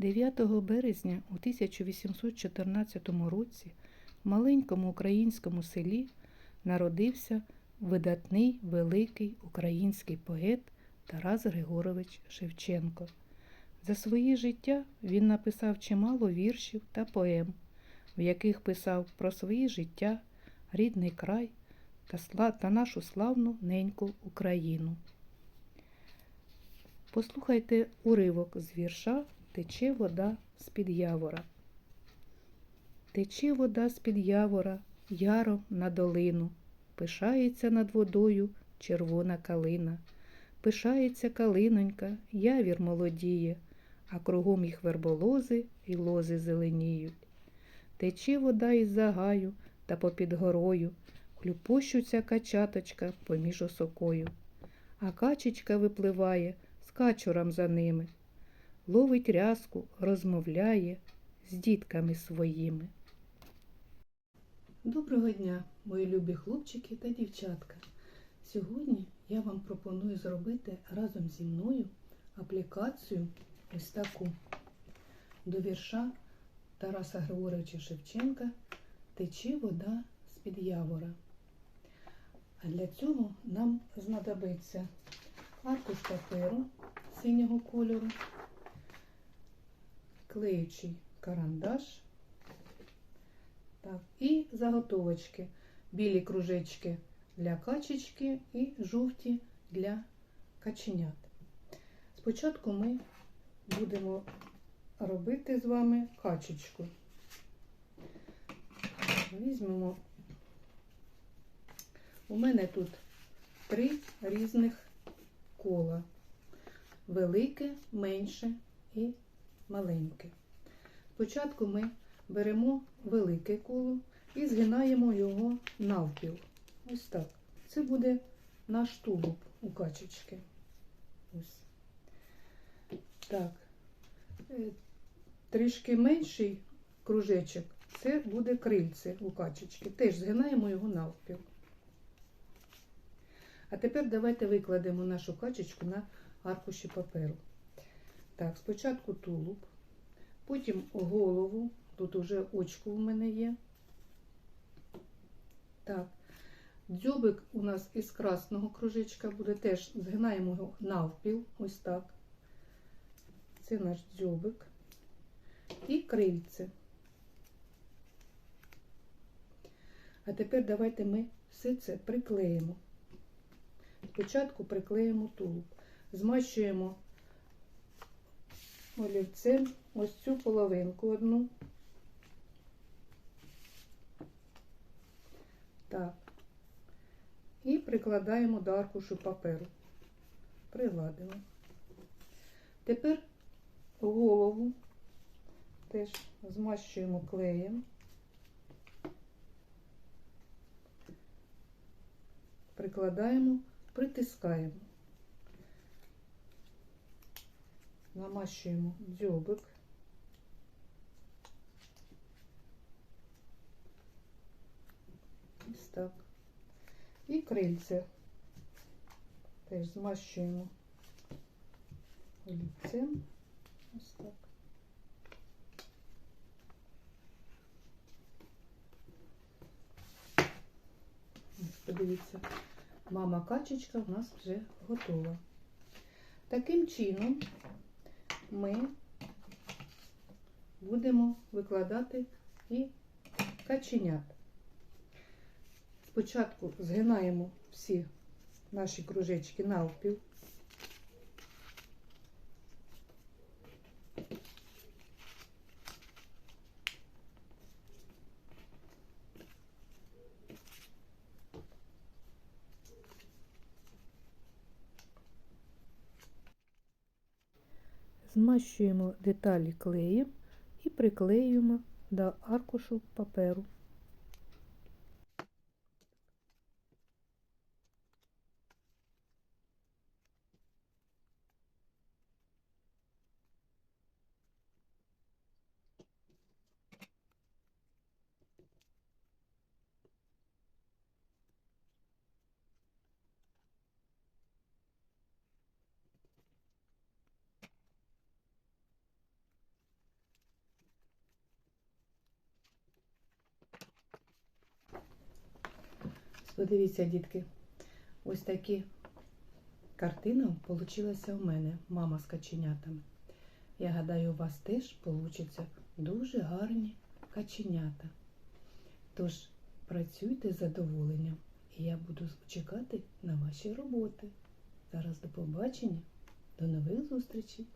9 березня у 1814 році в маленькому українському селі народився видатний великий український поет Тарас Григорович Шевченко. За своє життя він написав чимало віршів та поем, в яких писав про своє життя, рідний край та, нашу славну неньку Україну. Послухайте уривок з вірша Тече вода з-під явора. Тече вода з-під явора, яром на долину, пишається над водою червона калина, пишається калинонька, явір молодіє, а кругом їх верболози і лози зеленіють. Тече вода із загаю та попід горою, хлюпощуться качаточка поміж осокою, а качечка випливає з качуром за ними, ловить рязку, розмовляє з дітками своїми. Доброго дня, мої любі хлопчики та дівчатка. Сьогодні я вам пропоную зробити разом зі мною аплікацію ось таку до вірша Тараса Григоровича Шевченка Тече вода з-під явора. А для цього нам знадобиться аркуш паперу синього кольору, клеючий карандаш так, і заготовочки, білі кружечки для качечки і жовті для каченят. Спочатку ми будемо робити з вами качечку. Візьмемо, у мене тут три різних кола. Велике, менше і маленьке. Спочатку ми беремо велике коло і згинаємо його навпіл. Ось так. Це буде наш тулуб у качечки. Ось. Так. Е, Трішки менший кружечок це буде крильце у качечки. Теж згинаємо його навпіл. А тепер давайте викладемо нашу качечку на аркуші паперу. Так, спочатку тулуб, потім голову. Тут уже очко в мене є. Так, дзьобик у нас із красного кружечка буде теж згинаємо його навпіл, ось так. Це наш дзьобик. І крильце. А тепер давайте ми все це приклеїмо. Спочатку приклеїмо тулуб. Змащуємо олівцем ось цю половинку одну. Так. І прикладаємо до аркушу паперу. Пригладили. Тепер голову теж змащуємо клеєм. Прикладаємо, притискаємо. Намащуємо дзьобик. Ось так. І крильце теж змащуємо олівцем. Ось так. Ось, подивіться, мама качечка в нас вже готова. Таким чином ми будемо викладати і каченят. Спочатку згинаємо всі наші кружечки навпіл. Змащуємо деталі клеєм і приклеюємо до аркушу паперу. Подивіться, дітки, ось такі картина получилася у мене, мама з каченятами. Я гадаю, у вас теж получаться дуже гарні каченята. Тож працюйте з задоволенням, і я буду чекати на ваші роботи. Зараз до побачення, до нових зустрічей!